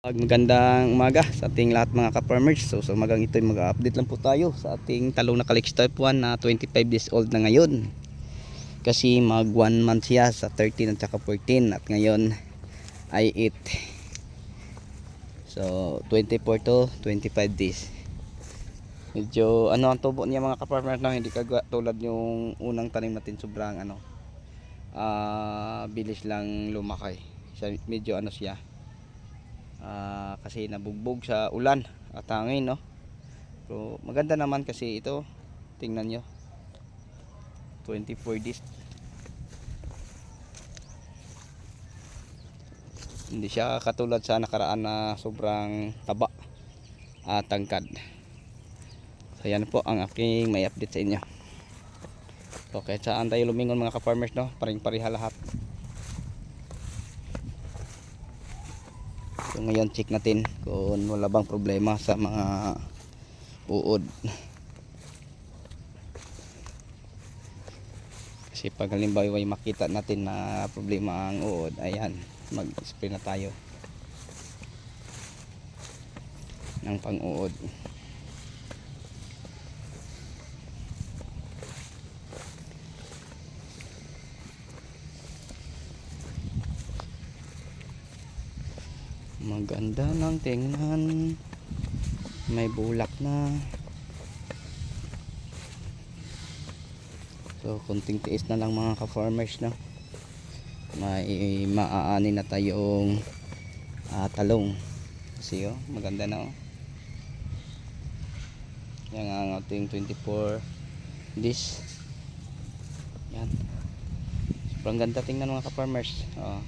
Magandang umaga sa ating lahat mga ka-farmers. So sa umagang ito mag-update lang po tayo sa ating talong na Calix Type 1 na 25 days old na ngayon. Kasi mag 1 month siya sa 13 at saka 14 at ngayon ay 8. So 24 to 25 days. Medyo ano ang tubo niya mga ka-farmers na hindi kagwa tulad yung unang tanim natin sobrang ano ah bilis lang lumakay. Medyo ano siya Ah, kasi nabugbog sa ulan at hangin no? So maganda naman kasi ito. Tingnan nyo. 24 days. Hindi siya katulad sa nakaraan na sobrang taba at tangkad. So yan po ang aking may update sa inyo. So kahit saan tayo lumingon mga ka-farmers no? Paring pariha lahat So ngayon check natin kung wala bang problema sa mga uod. Kasi pag halimbawa ay makita natin na problema ang uod, ayan, mag-spray na tayo ng pang-uod. Maganda ng tingnan. May bulak na. So, kunting tiis na lang mga ka-farmers na. May maaani na tayong ah, talong. Kasi oh, maganda na oh. Yan ang ating 24 this. Yan. Sobrang ganda tingnan mga ka-farmers. Oh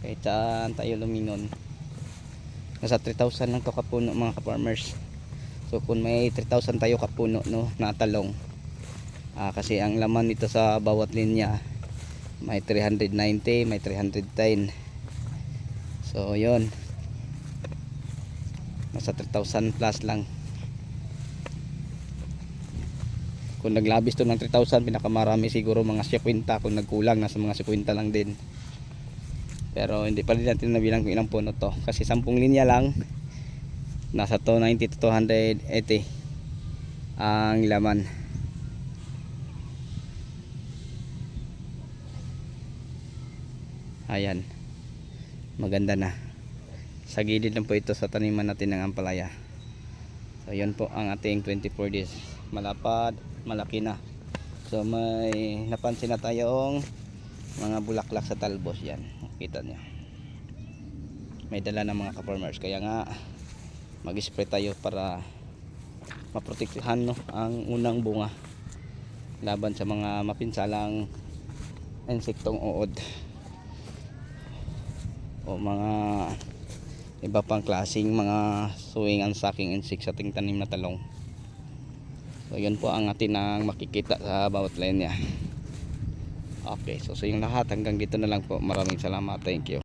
kahit saan tayo lumingon nasa 3,000 lang to kapuno mga ka-farmers. So kung may 3,000 tayo kapuno no, na talong ah, kasi ang laman nito sa bawat linya may 390 may 310 so yon nasa 3,000 plus lang. Kung naglabis to ng 3,000 pinakamarami siguro mga 50 kung nagkulang nasa mga 50 lang din pero hindi pa rin natin nabilang kung ilang puno to. Kasi 10 linya lang. Nasa 290 to 280 ang laman. Ayan. Maganda na. Sa gilid lang po ito sa taniman natin ng ampalaya. So yun po ang ating 24 days. Malapad malaki na. So may napansin na tayong mga bulaklak sa talbos yan. Kita nyo may dala ng mga ka-farmers. Kaya nga mag spray tayo para maprotektahan no, ang unang bunga laban sa mga mapinsalang insektong uod. O mga iba pang klaseng mga suwing ang saking insect sa ating tanim na talong. So yun po ang atin ang makikita sa bawat linya Okay, so sa yung lahat hanggang dito na lang po. Maraming salamat. Thank you.